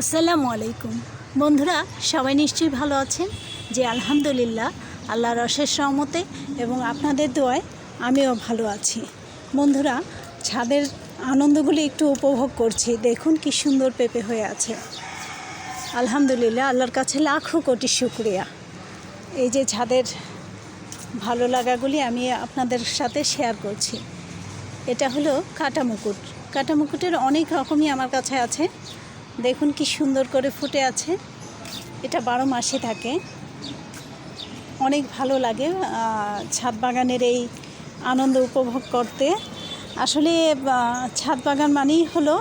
আসসালামু আলাইকুম। বন্ধুরা, সবাই নিশ্চয়ই ভালো আছেন? যে আলহামদুলিল্লাহ, আল্লাহর অশেষ রহমতে এবং আপনাদের দোয়ায় আমিও ভালো আছি। বন্ধুরা, ছাদের আনন্দগুলি একটু উপভোগ করছি। দেখুন কি সুন্দর পেঁপে হয়ে আছে। আলহামদুলিল্লাহ, আল্লাহর কাছে লাখো কোটি শুক্রিয়া। এই যে ছাদের ভালো লাগাগুলি আমি আপনাদের সাথে শেয়ার করছি। এটা হলো কাটা মুকুট কাটা মুকুটের অনেক রকমই আমার কাছে আছে। দেখুন কি সুন্দর করে ফুটে আছে। এটা বারো মাসে থাকে। অনেক ভালো লাগে ছাদ বাগানের এই আনন্দ উপভোগ করতে। আসলে ছাদ বাগান মানেই হলো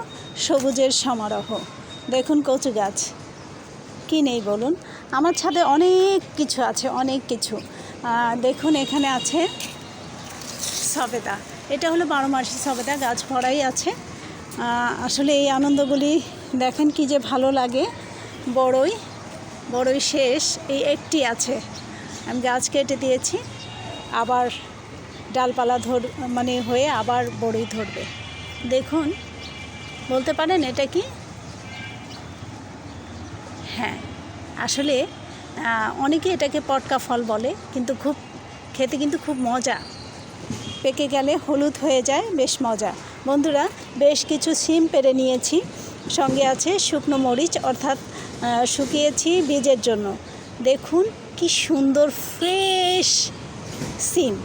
সবুজের সমারোহ। দেখুন কচু গাছ। কি নেই বলুন? আমার ছাদে অনেক কিছু আছে, অনেক কিছু। দেখুন এখানে আছে সবেদা। এটা হলো বারো মাসি সবেদা, গাছ ভরাই আছে। আসলে এই আনন্দগুলি দেখেন কি যে ভালো লাগে। বড়ই বড়ই শেষ। এই একটি আছে। আমি গাছ কেটে দিয়েছি, আবার ডালপালা ধর মানে হয়ে আবার বড়ই ধরবে। দেখুন, বলতে পারেন এটা কি? হ্যাঁ আসলে অনেকে এটাকে পটকা ফল বলে, কিন্তু খুব, খেতে কিন্তু খুব মজা। পেকে গেলে হলুদ হয়ে যায়, বেশ মজা। বন্ধুরা, বেশ কিছু সিম পেরে নিয়েছি। সঙ্গে আছে শুকনো মরিচ, অর্থাৎ শুকিয়েছি বীজের জন্য। দেখুন কি সুন্দর ফ্রেশ সিম।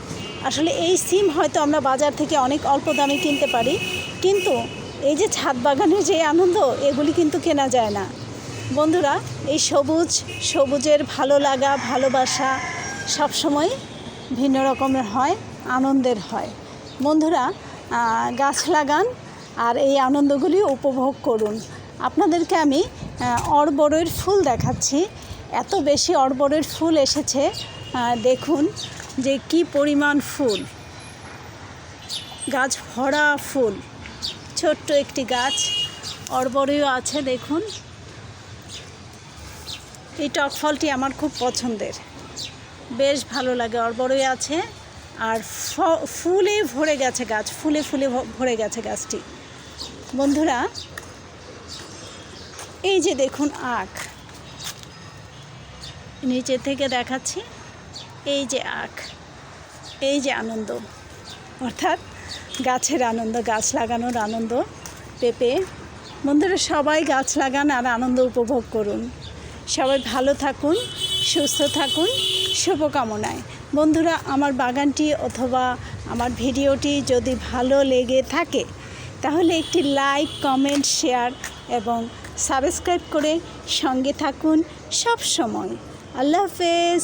আসলে এই সিম হয়তো আমরা বাজার থেকে অনেক অল্প দামে কিনতে পারি, কিন্তু এই যে ছাদ বাগানের যে আনন্দ, এগুলি কিন্তু কেনা যায় না। বন্ধুরা, এই সবুজ, সবুজের ভালো লাগা, ভালোবাসা সবসময় ভিন্ন রকমের হয়, আনন্দের হয়। বন্ধুরা গাছ লাগান আর এই আনন্দগুলি উপভোগ করুন। আপনাদেরকে আমি অরবরের ফুল দেখাচ্ছি। এত বেশি অরবরের ফুল এসেছে দেখুন যে কি পরিমাণ ফুল। গাছ ভরা ফুল। ছোট্ট একটি গাছ। অরবরেও আছে, দেখুন। এই টক ফলটি আমার খুব পছন্দের। বেশ ভালো লাগে অরবরই আছে। আর ফুলে ভরে গেছে গাছ, ফুলে ফুলে ভরে গেছে গাছটি। বন্ধুরা, এই যে দেখুন আখ। নিচে থেকে দেখাচ্ছি, এই যে আখ, এই যে আনন্দ। অর্থাৎ গাছের আনন্দ, গাছ লাগানোর আনন্দ পেঁপে। বন্ধুরা, সবাই গাছ লাগান আর আনন্দ উপভোগ করুন। সবাই ভালো থাকুন, সুস্থ থাকুন, শুভকামনায়। বন্ধুরা, আমার বাগানটি অথবা আমার ভিডিওটি যদি ভালো লেগে থাকে তাহলে একটি লাইক কমেন্ট শেয়ার এবং সাবস্ক্রাইব করে সঙ্গে থাকুন সব সময় আল্লাহ হাফেজ।